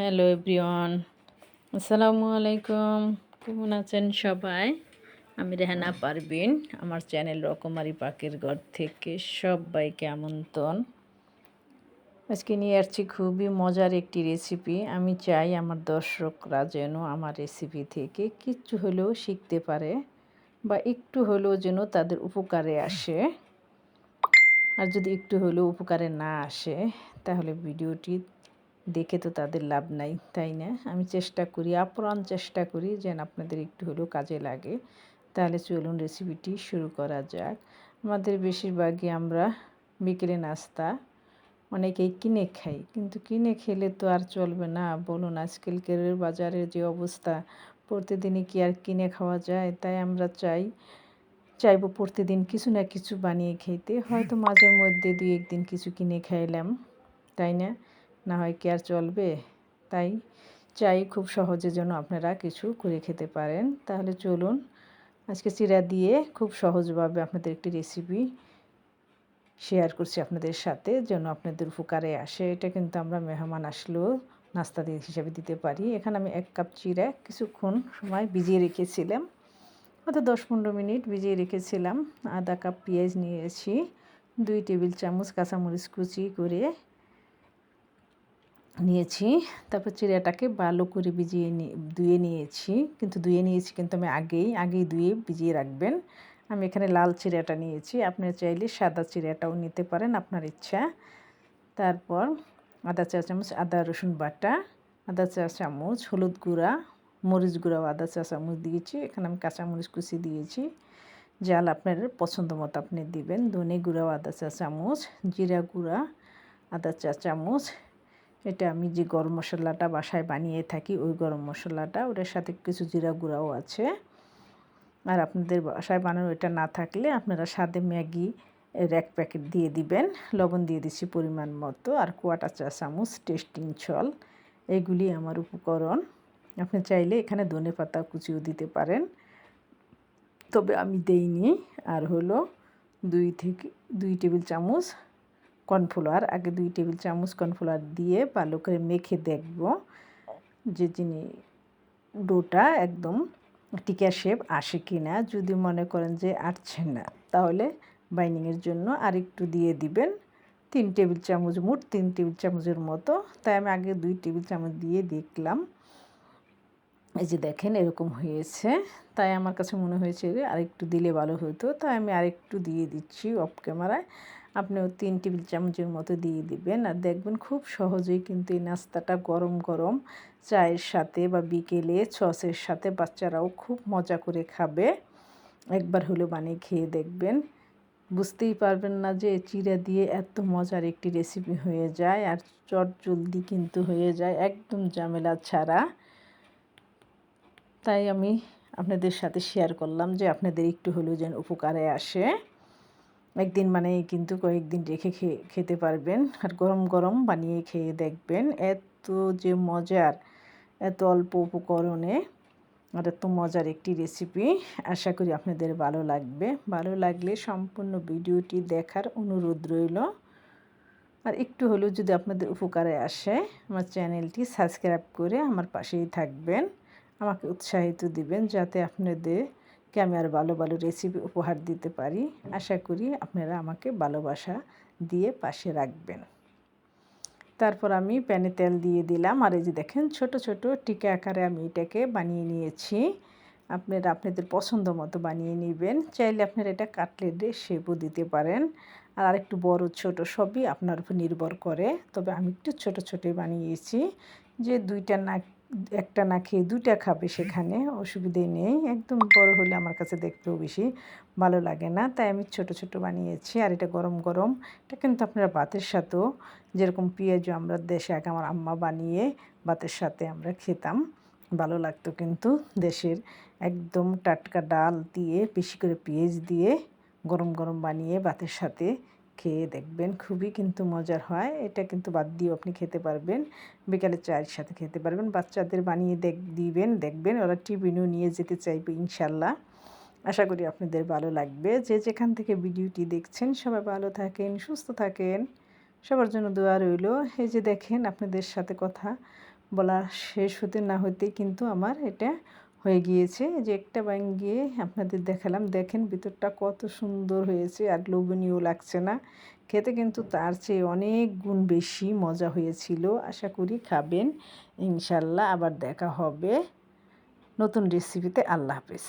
Hello everyone আসসালামু আলাইকুম কেমন আছেন সবাই? আমি রেহানা পারবিন আমার চ্যানেল রকমারি পাকের ঘর থেকে সবাইকে আমন্ত্রণ। আজকে নিয়ে আসছি খুবই মজার একটি রেসিপি আমি চাই আমার দর্শকরা যেন আমার রেসিপি থেকে কিচ্ছু হলেও শিখতে পারে বা একটু হলেও যেন তাদের উপকারে আসে। আর যদি একটু হলেও উপকারে না আসে, তাহলে ভিডিওটি দেখে তো তাদের লাভ নাই, তাই না? আমি চেষ্টা করি, আপ্রাণ চেষ্টা করি যেন আপনাদের একটু হলেও কাজে লাগে। তাহলে চলুন রেসিপিটি শুরু করা যাক। আমাদের বেশিরভাগই আমরা বিকেলে নাস্তা অনেকেই কিনে খাই, কিন্তু কিনে খেলে তো আর চলবে না। বলুন, আজকালকের বাজারের যে অবস্থা, প্রতিদিনই কি আর কিনে খাওয়া যায়? তাই আমরা চাই, চাইব প্রতিদিন কিছু না কিছু বানিয়ে খেতে। হয়তো মাঝে মধ্যে দুই একদিন কিছু কিনে খাইলাম, তাই না? না হয় কি আর চলবে? তাই চাই খুব সহজে যেন আপনারা কিছু করে খেতে পারেন। তাহলে চলুন, আজকে চিরা দিয়ে খুব সহজভাবে আপনাদের একটি রেসিপি শেয়ার করছি আপনাদের সাথে, যেন আপনাদের উপকারে আসে। এটা কিন্তু আমরা মেহমান আসলেও নাস্তা দিয়ে হিসাবে দিতে পারি। এখানে আমি এক কাপ চিরা কিছুক্ষণ সময় ভিজিয়ে রেখেছিলাম। হয়তো দশ পনেরো মিনিট ভিজিয়ে রেখেছিলাম। আধা কাপ পেঁয়াজ নিয়েছি, দুই টেবিল চামচ কাঁচামরিচ কুচি করে নিয়েছি। তারপর চিড়াটাকে ভালো করে ভিজিয়ে ধুয়ে নিয়েছি। কিন্তু ধুয়ে নিয়েছি কিন্তু আমি আগেই আগেই ধুয়ে ভিজিয়ে রাখবেন। আমি এখানে লাল চিড়াটা নিয়েছি। আপনি চাইলে সাদা চিড়াটাও নিতে পারেন আপনার ইচ্ছা। তারপর আদা চা চামচ, আদা, রসুন বাটা, আদা চা চামচ, হলুদ গুঁড়া, মরিচ গুঁড়াও আদা চা চামচ দিয়েছি। এখানে আমি কাঁচামরিচ কুচি দিয়েছি। জাল আপনার পছন্দ মতো আপনি দিবেন। ধনে গুঁড়াও আদা চা চামচ, জিরা গুঁড়া, আদা চা চামচ এটা আমি যে গরম মশলাটা বাসায় বানিয়ে থাকি, ওই গরম মশলাটা, ওটার সাথে কিছু জিরা গুঁড়াও আছে। আর আপনাদের বাসায় বানানো এটা না থাকলে আপনারা সাদে ম্যাগি এর এক প্যাকেট দিয়ে দিবেন। লবণ দিয়ে দিচ্ছি পরিমাণ মতো, আর কোয়াটা চা চামচ, টেস্টিং ছল এগুলি আমার উপকরণ। আপনি চাইলে এখানে ধনে পাতা কুচিও দিতে পারেন। তবে আমি দেইনি, আর হলো দুই থেকে, দুই টেবিল চামচ কর্নফ্লাওয়ার, আগে দুই টেবিল চামচ কর্নফ্লাওয়ার দিয়ে ভালো করে মেখে দেখব যে যিনি ডোটা একদম টিকা শেপ আসে কি না যদি মনে করেন যে আসছে না, তাহলে বাইন্ডিংয়ের জন্য আরেকটু দিয়ে দিবেন। তিন টেবিল চামচ, মোট তিন টেবিল চামচের মতো। তাই আমি আগে দুই টেবিল চামচ দিয়ে দেখলাম। এই যে দেখেন, এরকম হয়েছে। তাই আমার কাছে মনে হয়েছে যে আরেকটু দিলে ভালো হতো। তাই আমি আরেকটু দিয়ে দিচ্ছি অফ ক্যামেরায় আপনিও তিন টেবিল চামচের মতো দিয়ে দিবেন আর দেখবেন খুব সহজেই কিন্তু এই নাস্তাটা গরম গরম চায়ের সাথে বা বিকেলে সসের সাথে বাচ্চারাও খুব মজা করে খাবে। একবার হলো বানিয়ে খেয়ে দেখবেন। বুঝতেই পারবেন না যে চিড়া দিয়ে এত মজার একটি রেসিপি হয়ে যায় আর চট জলদি কিন্তু হয়ে যায় একদম ঝামেলা ছাড়া। তাই আমি আপনাদের সাথে শেয়ার করলাম যে আপনাদের একটু হলেও যেন উপকারে আসে। একদিন মানে কিন্তু কয়েকদিন রেখে খেতে পারবেন। আর গরম গরম বানিয়ে খেয়ে দেখবেন এত যে মজার, এত অল্প উপকরণে। আর এত মজার একটি রেসিপি আশা করি আপনাদের ভালো লাগবে। ভালো লাগলে সম্পূর্ণ ভিডিওটি দেখার অনুরোধ রইল। আর একটু হলেও যদি আপনাদের উপকারে আসে, আমার চ্যানেলটি সাবস্ক্রাইব করে আমার পাশেই থাকবেন। আমাকে উৎসাহিত দিবেন যাতে আপনাদের কে আমি আর ভালো ভালো রেসিপি উপহার দিতে পারি। আশা করি আপনারা আমাকে ভালোবাসা দিয়ে পাশে রাখবেন। তারপর আমি প্যানে তেল দিয়ে দিলাম। আর এই যে দেখেন, ছোট ছোট টিকা আকারে আমি এটাকে বানিয়ে নিয়েছি। আপনারা আপনাদের পছন্দ মতো বানিয়ে নেবেন। চাইলে আপনারা এটা কাটলেটে শেপও দিতে পারেন। আর আরেকটু বড়, ছোট সবই আপনার উপর নির্ভর করে। তবে আমি একটু ছোট, ছোটোই বানিয়েছি। যে দুইটা না একটা না খেয়ে দুইটা খাবে সেখানে অসুবিধে নেই। একদম বড় হলে আমার কাছে দেখতেও বেশি ভালো লাগে না। তাই আমি ছোট ছোট বানিয়েছি আর এটা গরম গরম। এটা কিন্তু আপনারা ভাতের সাথেও যেরকম পেঁয়াজও আমরা দেশে আগে আমার আম্মা বানিয়ে ভাতের সাথে আমরা খেতাম। ভালো লাগতো কিন্তু দেশের একদম টাটকা ডাল দিয়ে বেশি করে পেঁয়াজ দিয়ে গরম গরম বানিয়ে ভাতের সাথে খেয়ে দেখবেন, খুবই কিন্তু মজার হয়। এটা কিন্তু বাদ দিয়েও আপনি খেতে পারবেন। বিকালে চায়ের সাথে খেতে পারবেন। বাচ্চাদের বানিয়ে দেখ, দিবেন, দেখবেন। ওরা টিফিনও নিয়ে যেতে চাইবে ইনশাল্লাহ। আশা করি আপনাদের ভালো লাগবে। যে যেখান থেকে ভিডিওটি দেখছেন, সবাই ভালো থাকেন, সুস্থ থাকেন। সবার জন্য দোয়া রইল। এই যে দেখেন, আপনাদের সাথে কথা বলা শেষ হতে না হতেই কিন্তু আমার এটা হয়ে গিয়েছে। যে একটা গিয়ে আপনাদের দেখালাম। দেখেন ভিতরটা কত সুন্দর হয়েছে আর লোভনীয় লাগছে না। খেতে কিন্তু তার চেয়ে অনেক গুণ বেশি মজা হয়েছিল। আশা করি খাবেন। ইনশাল্লাহ আবার দেখা হবে। নতুন রেসিপিতে আল্লাহ হাফেজ।